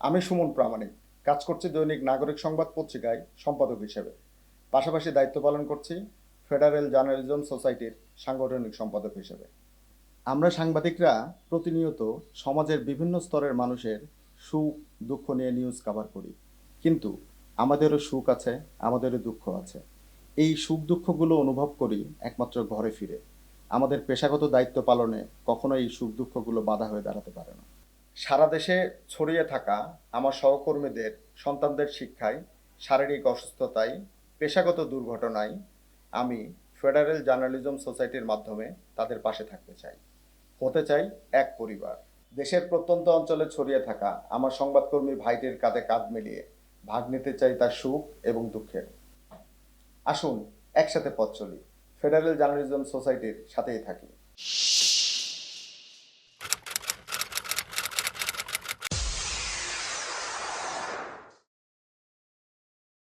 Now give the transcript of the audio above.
আমি সুমন প্রামাণিক। কাজ করছি দৈনিক নাগরিক সংবাদ পত্রিকায় সম্পাদক হিসেবে। পাশাপাশি দায়িত্ব পালন করছি ফেডারেল জার্নালিজম সোসাইটির সাংগঠনিক সম্পাদক হিসেবে। আমরা সাংবাদিকরা প্রতিনিয়ত সমাজের বিভিন্ন স্তরের মানুষের সুখ, দুঃখ নিয়ে নিউজ কভার করি। কিন্তু আমাদেরও সুখ আছে, আমাদেরও দুঃখ আছে। এই সুখ দুঃখগুলো অনুভব করি একমাত্র ঘরে ফিরে। আমাদের পেশাগত দায়িত্ব পালনে কখনো এই সুখ দুঃখগুলো বাধা হয়ে দাঁড়াতে পারে না। সারা দেশে ছড়িয়ে থাকা আমার সহকর্মীদের, সন্তানদের শিক্ষায়, শারীরিক অসুস্থতায়, পেশাগত দুর্ঘটনায় আমি ফেডারেল জার্নালিজম সোসাইটির মাধ্যমে তাদের পাশে থাকতে চাই। হতে চাই এক পরিবার। দেশের প্রত্যন্ত অঞ্চলে ছড়িয়ে থাকা আমার সংবাদকর্মী ভাইটির কাঁধে কাঁধ মিলিয়ে ভাগ নিতে চাই তার সুখ এবং দুঃখের। আসুন একসাথে পথ চলি। ফেডারেল জার্নালিজম সোসাইটির সাথেই থাকি।